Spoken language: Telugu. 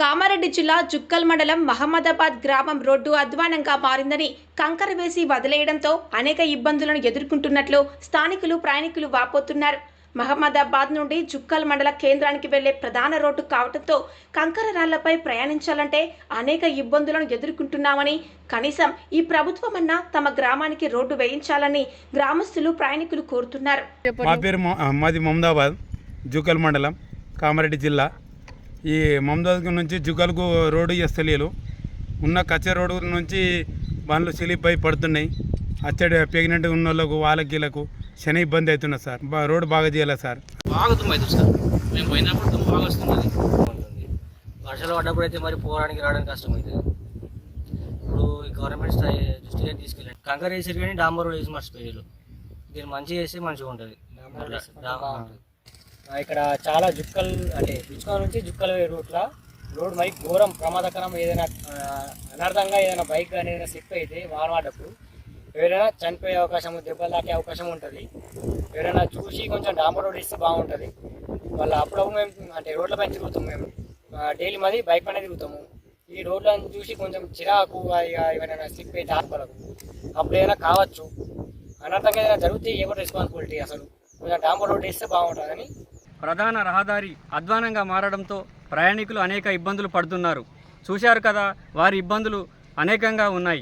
కామారెడ్డి జిల్లా జుక్కల్ మండలం మహమ్మదాబాద్ గ్రామం రోడ్డు అధ్వానంగా మారిందని కంకర వేసి వదిలేయడంతో అనేక ఇబ్బందులను ఎదుర్కొంటున్నట్లు స్థానికులు ప్రయాణికులు వాపోతున్నారు. మహమ్మదాబాద్ నుండి జుక్కల్ మండల కేంద్రానికి వెళ్ళే ప్రధాన రోడ్డు కావడంతో కంకర రాళ్ళపై ప్రయాణించాలంటే అనేక ఇబ్బందులను ఎదుర్కొంటున్నామని కనీసం ఈ ప్రభుత్వమన్నా తమ గ్రామానికి రోడ్డు వేయించాలని గ్రామస్తులు ప్రయాణికులు కోరుతున్నారు. మా పేరు మాది మహమ్మదాబాద్ జుక్కల్ మండలం కామారెడ్డి జిల్లా. ఈ మమదాబాద్ నుంచి జుకల్కు రోడ్డు చేస్తలేరు ఉన్న కచ్చే రోడ్డు నుంచి బండ్లు స్లిప్ అయి పడుతున్నాయి. అచ్చడి ప్రెగ్నెంట్ ఉన్న వాళ్ళకు వాళ్ళకి వీళ్ళకు శని ఇబ్బంది అవుతున్నది సార్. బా రోడ్డు బాగా చేయాలి సార్? బాగా సార్. మేము పోయినప్పుడు దుమ్ము బాగా వర్షాలు పడ్డప్పుడు అయితే మరి పోవడానికి రావడానికి కష్టం అవుతుంది ఇప్పుడు ఈ గవర్నమెంట్ స్థాయి దృష్టిగా తీసుకెళ్ళండి కంకర వేసారు కానీ డాంబర్ రోడ్ వేసి మర్చిపోయారు. దీన్ని మంచిగా చేస్తే మంచిగా ఉంటుంది. ఇక్కడ చాలా జుక్కల్ అంటే జుక్కల నుంచి జుక్కల రూట్ల. రోడ్ మరి ఘోరం ప్రమాదకరం ఏదైనా అనర్థంగా ఏదైనా బైక్ కానీ ఏదైనా స్లిప్ అయితే వాన ఎవరైనా చనిపోయే అవకాశం దెబ్బలు తాకే అవకాశం ఉంటుంది. ఎవరైనా చూసి కొంచెం డాంబర్ రోడ్ ఇస్తే బాగుంటుంది. వాళ్ళ అప్పుడప్పుడు మేము అంటే రోడ్లపైన తిరుగుతాం మేము. డైలీ మాది బైక్ పైన తిరుగుతాము. ఈ రోడ్లను చూసి కొంచెం చిరాకు ఏమైనా స్లిప్ అయితే ఆత్మలకు అప్పుడు ఏదైనా కావచ్చు. అనర్థంగా ఏదైనా జరిగితే ఏమో రెస్పాన్సిబిలిటీ అసలు? కొంచెం డాంబర్ రోడ్ ఇస్తే బాగుంటుందని ప్రధాన రహదారి అధ్వానంగా మారడంతో ప్రయాణికులు అనేక ఇబ్బందులు పడుతున్నారు. చూశారు కదా వారి ఇబ్బందులు అనేకంగా ఉన్నాయి.